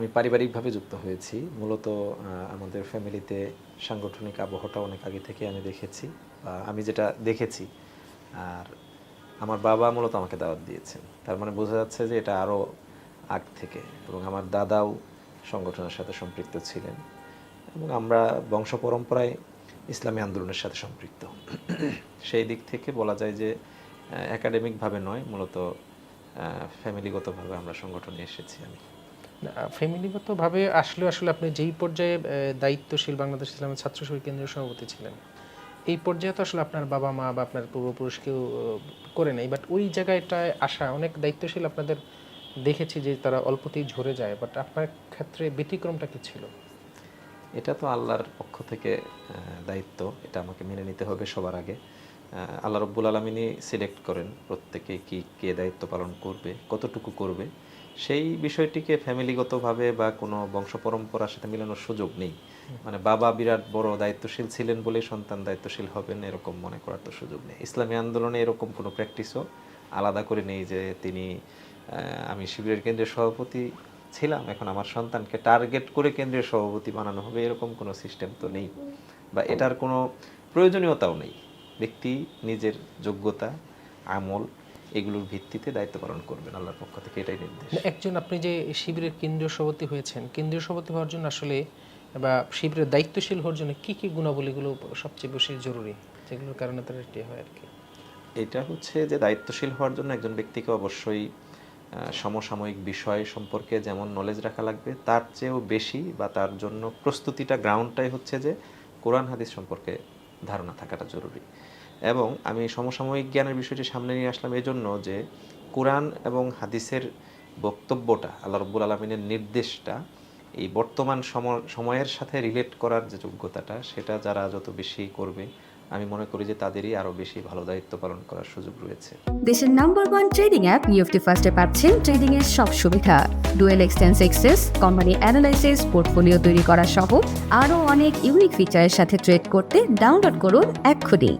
আমি পারিবারিকভাবে যুক্ত হয়েছি। মূলত আমাদের ফ্যামিলিতে সাংগঠনিক আবহাওয়াটা অনেক আগে থেকে আমি দেখেছি বা আমি যেটা দেখেছি। আর আমার বাবা মূলত আমাকে দাওয়াত দিয়েছেন। তার মানে বোঝা যাচ্ছে যে এটা আরও আগ থেকে এবং আমার দাদাও সংগঠনের সাথে সম্পৃক্ত ছিলেন এবং আমরা বংশ পরম্পরায় ইসলামী আন্দোলনের সাথে সম্পৃক্ত। সেই দিক থেকে বলা যায় যে একাডেমিকভাবে নয়, মূলত ফ্যামিলিগতভাবে আমরা সংগঠনে এসেছি আমি। ফ্যামিলিগতভাবে আসলে আসলে আপনি যেই পর্যায়ে দায়িত্বশীল বাংলাদেশ ইসলামের ছাত্র সমিতি কেন্দ্রীয় সভাপতি ছিলেন, এই পর্যায়ে তো আসলে আপনার বাবা মা বা আপনার পূর্বপুরুষ কেউ করে নেই। বাট ওই জায়গাটায় আসা, অনেক দায়িত্বশীল আপনাদের দেখেছি যে তারা অল্পতেই ঝরে যায়। বাট আপনার ক্ষেত্রে ব্যতিক্রমটা কি ছিল? এটা তো আল্লাহর পক্ষ থেকে দায়িত্ব। এটা আমাকে মেনে নিতে হবে সবার আগে। আল্লাহ রব্বুল আলমিনই সিলেক্ট করেন প্রত্যেকে কি, কে দায়িত্ব পালন করবে, কতটুকু করবে। সেই বিষয়টিকে ফ্যামিলিগতভাবে বা কোনো বংশ পরম্পরার সাথে মিলানোর সুযোগ নেই। মানে বাবা বিরাট বড় দায়িত্বশীল ছিলেন বলে সন্তান দায়িত্বশীল হবেন এরকম মনে করার তো সুযোগ নেই। ইসলামী আন্দোলনে এরকম কোনো প্র্যাকটিসও আলাদা করে নেই যে তিনি আমি শিবিরের কেন্দ্রীয় সভাপতি ছিলাম, এখন আমার সন্তানকে টার্গেট করে কেন্দ্রীয় সভাপতি বানানো হবে, এরকম কোনো সিস্টেম তো নেই। বা এটার কোনো প্রয়োজনীয়তাও নেই। ব্যক্তি নিজের যোগ্যতা আমল এগুলোর ভিত্তিতে দায়িত্ব পালন করবেন আল্লাহর পক্ষ থেকে এটাই নির্দেশ। একজন আপনি যে শিবিরের কেন্দ্রীয় সভাপতি হয়েছেন কেন্দ্রীয় সভাপতি হওয়ার জন্য আসলে বা শিবিরের দায়িত্বশীল হওয়ার জন্য কি কি গুণাবলীগুলো সবচেয়ে বেশি জরুরি যেগুলোর কারণে তারা এটি হয় আর কি এটা হচ্ছে যে দায়িত্বশীল হওয়ার জন্য একজন ব্যক্তিকে অবশ্যই সমসাময়িক বিষয় সম্পর্কে যেমন নলেজ রাখা লাগবে তার চেয়েও বেশি বা তার জন্য প্রস্তুতিটা গ্রাউন্ডটাই হচ্ছে যে কোরআন হাদিস সম্পর্কে ধারণা থাকাটা জরুরি। এবং আমি সমসাময়িক জ্ঞানের বিষয়টি সামনে নিয়ে আসলাম এজন্য যে কোরআন এবং হাদিসের বক্তব্যটা আল্লাহ রব্বুল আলমিনের নির্দেশটা এই বর্তমান সম- সময়ের সাথে রিলেট করার যে যোগ্যতাটা, সেটা যারা যত বেশি করবে আমি মনে করি যে তাদেরই আরও বেশি ভালো দায়িত্ব পালন করার সুযোগ রয়েছে। দেশের number one trading app UFT ফার্স্টে পাচ্ছেন ট্রেডিং এর সব সুবিধা। Dual extents access company analysis portfolio তৈরি করা সহ আরও অনেক ইউনিক ফিচারের সাথে ট্রেড করতে ডাউনলোড করুন এক্ষুনি।